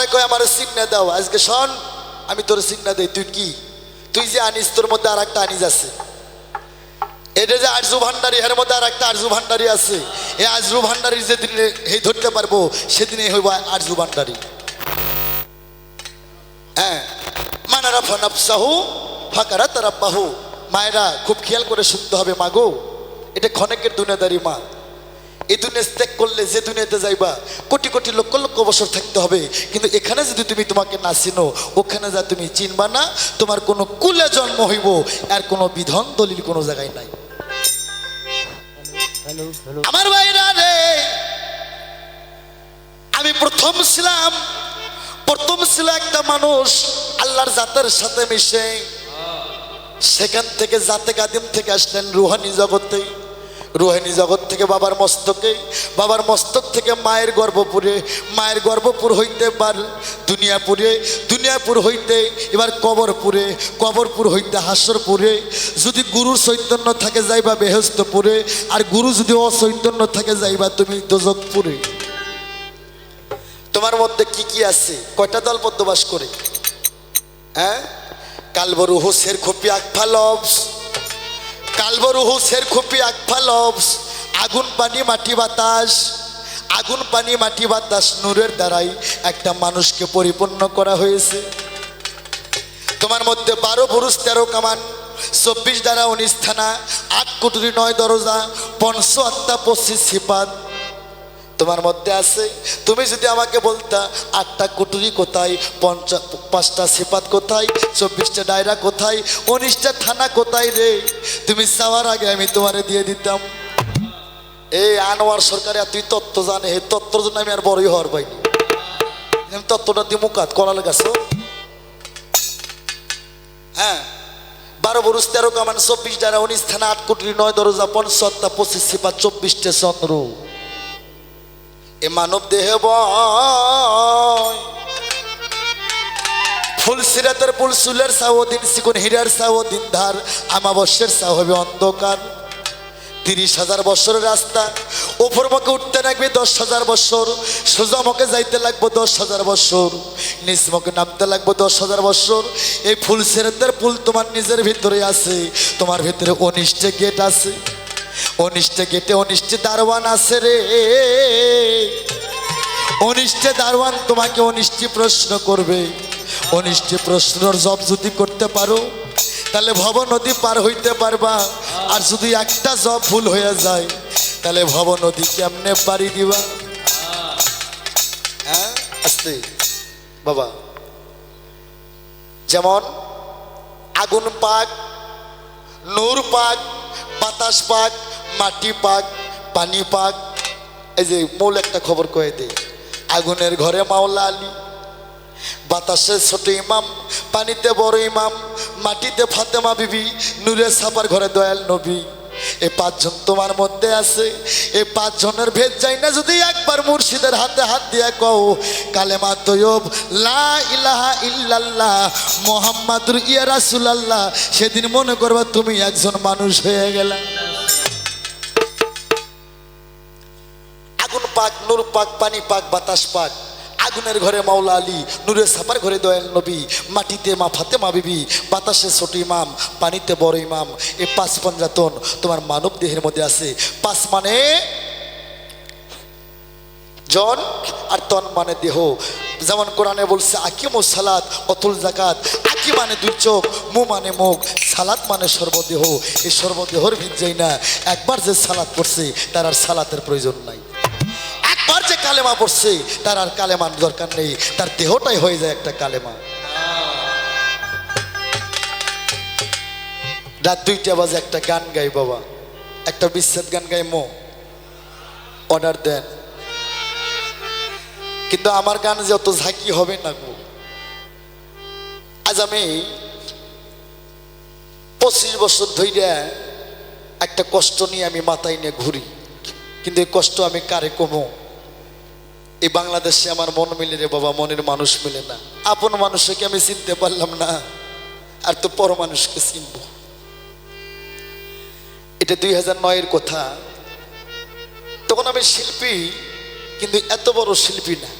আমারে কয়, আমার সিগনা দাও। আজকে শোন, আমি তোর সিগনা দেই। তুই কি? তুই যে আনিস, তোর মধ্যে আর একটা আনিস আছে। এটা যে আরজু ভান্ডারি, এর মধ্যে আর একটা আরজু ভান্ডারি আছে। এই আরজু ভান্ডারি যেদিন এই ধরতে পারব সেদিনে হইব আরজু ভান্ডারি। হ্যাঁ। মানারা ফনাফসাহু ফাঁকারা তারা পাহু মায়েরা খুব খেয়াল করে শুনতে হবে মাগো এটা ক্ষণেকের দুনিয়াদারি মা। এই দুনিয়া ত্যাগ করলে যে দুনিয়াতে যাইবা কোটি কোটি লক্ষ লক্ষ বছর থাকতে হবে। কিন্তু এখানে যদি তুমি তোমাকে না চিনো ওখানে যা তুমি চিনবা না তোমার কোনো কুলে জন্ম হইব আর কোনো বিধন দলিল কোনো জায়গায় নাই। আমার ভাইরা রে আমি প্রথম ছিলাম প্রথম ছিল একটা মানুষ আল্লাহর জাতের সাথে মিশে। সেখান থেকে জাতে কাদিম থেকে আসলেন রুহানি জগতে। রুহানি জগৎ থেকে বাবার মস্তকে, বাবার মস্তক থেকে মায়ের গর্ভপুরে, মায়ের গর্ভপুর হইতে পার দুনিয়াপুরে, দুনিয়াপুর হইতে এবার কবরপুরে, কবরপুর হইতে হাসরপুরে। যদি গুরুর চৈতন্য থাকে যাইবা বেহস্তপুরে, আর গুরু যদি অচৈতন্য থাকে যাইবা তুমি দোজকপুরে তোমার মধ্যে কি কি আছে? কয়টা দল বসবাস করে? হ্যাঁ? কালবরু, হোসের খপি আকফা লবস কালবরু সেরখুপি খপি আকফা লবস আগুন পানি মাটি বাতাস। আগুন পানি মাটি বাতাস নূরের দ্বারাই একটা মানুষকে পরিপূর্ণ করা হয়েছে। তোমার মধ্যে বারো পুরুষ, তেরো কামান, চব্বিশ দ্বারা উনিশ থানা, আট কুটুরি নয় দরজা পঞ্চ আত্মা পঁচিশ সিপাত। তোমার মধ্যে আছে? তুমি যদি আমাকে বলতা, আটটা কুটুরি কোথায়, পঞ্চাশ, পাঁচটা সিপাত কোথায়, চব্বিশটা ডায়রা কোথায়, উনিশটা থানা কোথায় রে? তুমি চাওয়ার আগে আমি তোমারে দিয়ে দিতাম। এই আনোয়ার সরকার তুই তত্ত্ব জানে, এই তত্ত্বর জন্য আমি আর বড়ই হওয়ার পাইনি। আমি তত্ত্বটা দিয়ে মুখাত কলালে গেছো হ্যাঁ। বারো বরুষ তেরো কামান, চব্বিশ ডায়রা, উনিশ থানা, আট কোটি নয় দরজা পঞ্চাত্তা পঁচিশ সিপাত, চব্বিশটা চন্দ্র। এ মানব দেহে ফুল সিরাতের ফুল সুলের সাউদিন সিকুন, হীরার সাউদিন ধার, আমাবস্যের সাউ হবে অন্ধকার। তিরিশ হাজার বছরের রাস্তা, ওপর মুখে উঠতে লাগবে দশ হাজার বছর, সোজা মুখে যাইতে লাগবে দশ হাজার বছর, নিচ মুখে নামতে লাগবে দশ হাজার বছর। এই ফুল সিরাতের ফুল তোমার নিজের ভিতরে আছে, তোমার ভিতরে অনিষ্টে গেট আছে। অনিষ্টে গেটে অনিষ্টে দারোয়ান আছে রে। অনিষ্টে দারোয়ান তোমাকে অনিষ্টি প্রশ্ন করবে। অনিষ্টি প্রশ্নর জব যদি করতে পারো, তাহলে ভব নদী পার হইতে পারবা। আর যদি একটা জব ভুল হয়ে যায়, তাহলে ভব নদী কেমনে পারি দিবা? হ্যাঁ আস্তে। বাবা, যেমন আগুন পাক, নূর পাক, বাতাস পাক মাটি পাক, পানি পাক, এই যে মূল একটা খবর কয়ে দেয় আগুনের ঘরে মাওলা আলী, বাতাসে ছোট ইমাম, পানিতে বড় ইমাম, মাটিতে ফাতেমা বিবি, নূরে সাপার ঘরে দয়াল নবী। এ পাঁচজন তোমার মধ্যে আছে, এ পাঁচজনের ভেদ যাই না যদি একবার মুর্শিদের হাতে হাত দিয়া কও, কালেমা তৈব লা ইলাহা ইল্লাল্লাহ, মোহাম্মদুর ইয়া রাসূলুল্লাহ, সেদিন মনে করবা তুমি একজন মানুষ হয়ে গেলা। পাক, নূর পাক, পানি পাক, বাতাস পাক। আগুনের ঘরে মাওলা আলী নূরের সাপার ঘরে দয়াল নবী। মাটিতে মা ফাতে মা বিবি, বাতাসে ছোট ইমাম, পানিতে বড় ইমাম। এ পাঁচ পঞ্জাতন তোমার মানব দেহের মধ্যে আছে। পাঁচ মানে জন আর তন মানে দেহ। যেমন কোরআনে বলছে, আকিম ও সালাদ অতুল জাকাত আকি মানে দুই চোখ, মু মানে মুখ। সালাত মানে সর্বদেহ। এই সর্বদেহর ভিজাই না, একবার যে সালাত পড়ছে, তার আর সালাতের প্রয়োজন নাই। কালেমা পড়ছে, তার আর কালেমার দরকার নেই। তার দেহটাই হয়ে যায় একটা কালেমা। রাত দুইটা বাজে একটা গান গাই বাবা। একটা বিচ্ছেদ গান গাই মো। অর্ডার দেন। কিন্তু আমার গান যে অত ঝাঁকি হবে না গো। আজ আমি পঁচিশ বছর ধরে একটা কষ্ট নিয়ে আমি মাথায় নিয়ে ঘুরি। কিন্তু এই কষ্ট আমি কারে কমো? এই বাংলাদেশে আমার মন মিলে রে বাবা, মনের মানুষ মিলে না। আপন মানুষকে আমি চিনতে পারলাম না, আর তো পর মানুষকে চিনব। এটা দুই হাজার নয়ের কথা। তখন আমি শিল্পী, কিন্তু এত বড় শিল্পী না,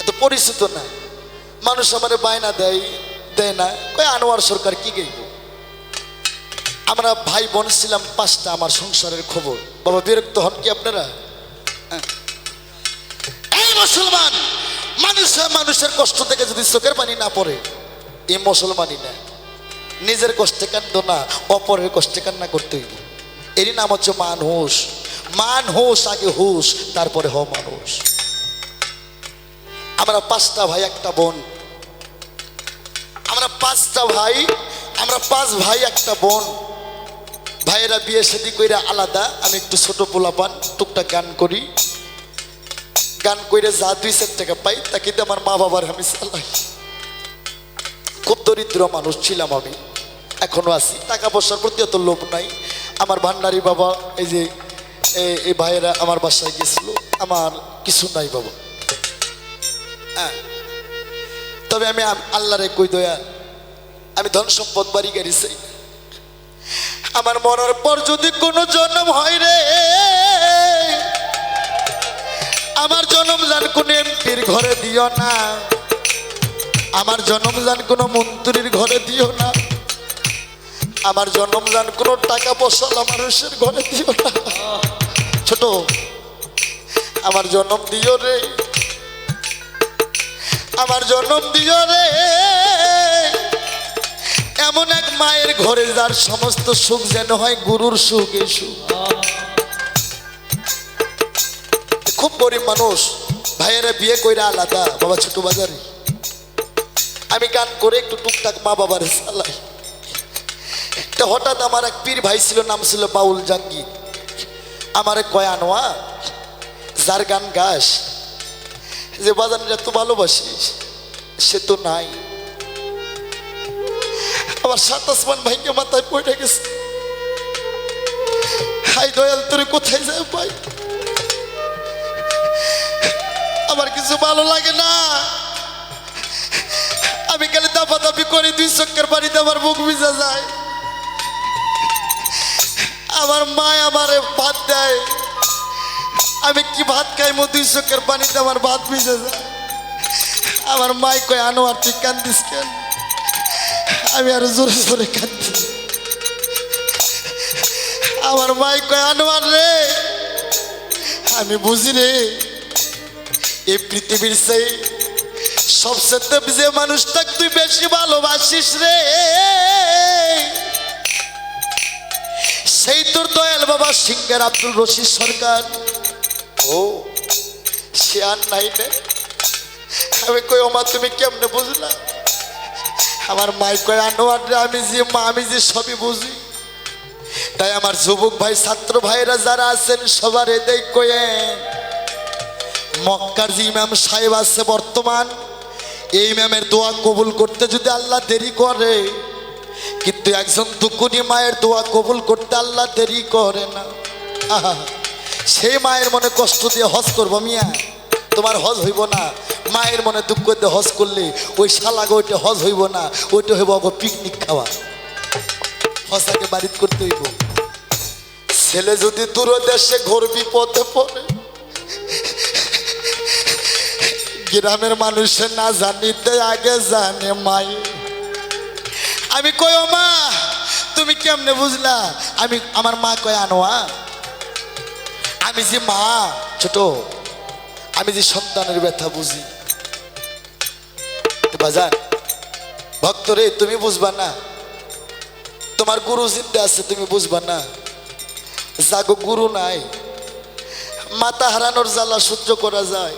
এত পরিচিত না। মানুষ আমার বায়না দেয় দেয় না। কয়, আনোয়ার সরকার কি গাইব? আমরা ভাই বোন ছিলাম পাঁচটা, আমার সংসারের খবর। বাবা, বিরক্ত হন কি আপনারা? মুসলমান। মানুষ মানুষের কষ্ট থেকে যদি চোখের পানি না পড়ে, এই মুসলমানই না। নিজের কষ্টে কান্দ না, অপরের কষ্টে কান্না করতে হইব। এরই নাম হচ্ছে মান হুশ মান হুশ আগে হুশ তারপরে হ মানুষ। আমরা পাঁচটা ভাই, একটা বোন। আমরা পাঁচটা ভাই, আমরা পাঁচ ভাই, একটা বোন। ভাইয়েরা বিয়ে শাদি কইরা আলাদা। আমি একটু ছোট পোলাপান, টুকটাক গান করি। গান কইরে যা দুই চার টাকা পাই, তাকে দিয়ে আমার মা বাবার আমি চালাই। খুব দরিদ্র মানুষ ছিলাম আমি, এখনও আছি। টাকা পয়সার প্রতি অত লোভ নাই। আমার ভান্ডারি বাবা, এই যে এই ভাইয়েরা আমার বাসায় গেছিল, আমার কিছু নাই বাবা। হ্যাঁ। তবে আমি আম- আল্লাহরে কই দয়া, আমি ধন সম্পদ বাড়ি গাড়ি চাই। আমার মরার পর যদি কোনো জন্ম হয় রে আমার জন্ম যান কোন এমপির ঘরে দিও না। আমার জন্মজান কোনো মন্ত্রীর ঘরে দিও না। আমার জন্মজান কোনো টাকা পয়সা মানুষের ঘরে দিও না। ছোট, আমার জন্ম দিও রে। আমার জন্ম দিও রে। এমন এক মায়ের ঘরে যার সমস্ত সুখ যেন হয় গুরুর সুখ এই সুখ। খুব গরিব মানুষ। ভাইয়েরা বিয়ে কইরা আলাদা, বাবা ছোট বাজারে। আমি গান করে একটু টুকটাক মা বাবার চালাই। তো হঠাৎ আমার এক পীর ভাই ছিল, নাম ছিল বাউল জাঙ্গি আমার কয়, আনোয়া, যার গান গাস, যে বাজান এত ভালোবাসিস সে তো নাই। আমার সাত আসমান ভাইকে মাথায় পড়ে গেছে। হাই দয়াল, তোরে কোথায় যায় ভাই? আমার কিছু ভালো লাগে না। আমি গেলে দাপা দাপি করে, দুই চক্কর বাড়িতে আমার বুক ভিজা যায়। আমার মা আমারে ভাত দেয়। আমি কি ভাত খাই মো দুই চক্কর পানিতে আমার ভাত ভিজে যায়। আমার মাই কয় আনো আর তুই কান্দিস কেন? আমি আর জোরে জোরে কান্দি। আমার মাই কয়, আনোয়ার রে, আমি বুঝি রে এই পৃথিবীর সেই সবচেয়ে যে মানুষটাকে তুই বেশি ভালোবাসিস রে, সেই তোর দয়াল বাবা সিংহের আব্দুল রশিদ সরকার। ও, সে আর নাই রে। আমি কই, ওমা, তুমি কেমনে বুঝলা? আমার মাই কয় আনোয়ার আমি যে মা, আমি যে সবই বুঝি। তাই আমার যুবক ভাই, ছাত্র ভাইরা যারা আছেন, সবার এদের কয়েন মক্কার যে ইমাম সাহেব আছে বর্তমান, এই ম্যামের দোয়া কবুল করতে যদি আল্লাহ দেরি করে, কিন্তু একজন দুকুনি মায়ের দোয়া কবুল করতে আল্লাহ দেরি করে না। সেই মায়ের মনে কষ্ট দিয়ে হজ করব মিয়া। তোমার হজ হইব না। মায়ের মনে দুঃখ দিয়ে হজ করলে ওই শালাগো ওইটা হজ হইব না, ওইটা হইব অগো পিকনিক খাওয়া। হজাকে বাড়িত করতে হইব। ছেলে যদি দূর দেশে ঘোর বিপদে পড়ে গ্রামের মানুষের না জানিতে আগে জানে মাই। আমি কই মা, তুমি কেমনে বুঝলা? আমি, আমার মা কয়, আনোয়া, আমি যে মা, ছোট, আমি যে সন্তানের ব্যথা বুঝি। বাজান ভক্তরে তুমি বুঝবা না। তোমার গুরু জিন্দা আছে, তুমি বুঝবা না। জাগো, গুরু নাই। মাতা হারানোর জ্বালা সহ্য করা যায়।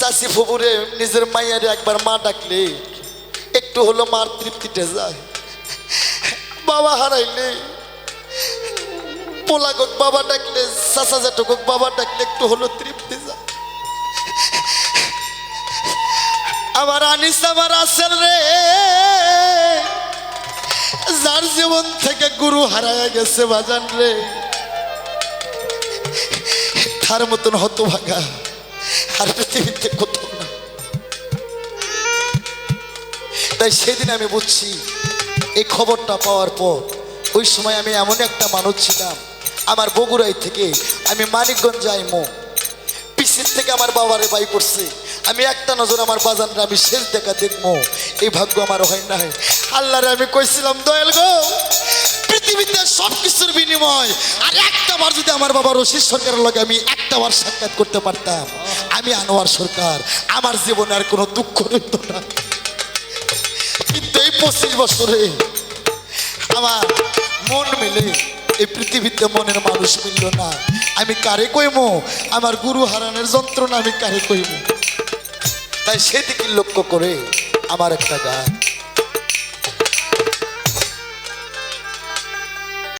চাষি ফুবুরে নিজের মাইয়ারে একবার মা ডাকলে একটু হলো মার তৃপ্তিতে যায়। বাবা হারাইলে পোলাগক বাবা ডাকলে চাষা জাটকক বাবা ডাকলে একটু হলো তৃপ্তি যায়। আমার আনিস আমার আসেল রে, যার জীবন থেকে গুরু হারায় গেছে বাজান রে, তার মতন হতভাগা। আর পৃথিবীতে কোথাও না। তাই সেদিন আমি বুঝছি, এই খবরটা পাওয়ার পর ওই সময় আমি এমন একটা মানুষ ছিলাম, আমার বগুড়াই থেকে আমি মানিকগঞ্জ যাইমো পিসির থেকে আমার বাবারে বাই করছে, আমি একটা নজর আমার বাজানরা আমি শেষ দেখা দেখব এই ভাগ্য আমার হয় নাই। আল্লাহরে আমি কইছিলাম, দয়াল গো, পৃথিবীতে সব কিছুর বিনিময়, আর একটা বার যদি আমার বাবা রশিদ সরকারের লগে আমি একটা বার সাক্ষাৎ করতে পারতাম। আমি আনোয়ার সরকার। আমার জীবনে আর কোনো দুঃখ রইত না। কিন্তু এই পঁচিশ বছরে আমার মন মিলে, এই পৃথিবীতে মনের মানুষ মিলল না। আমি কারে কইব আমার গুরু হারানোর যন্ত্রণা আমি কারে কইব তাই সেদিকে লক্ষ্য করে আমার একটা গান।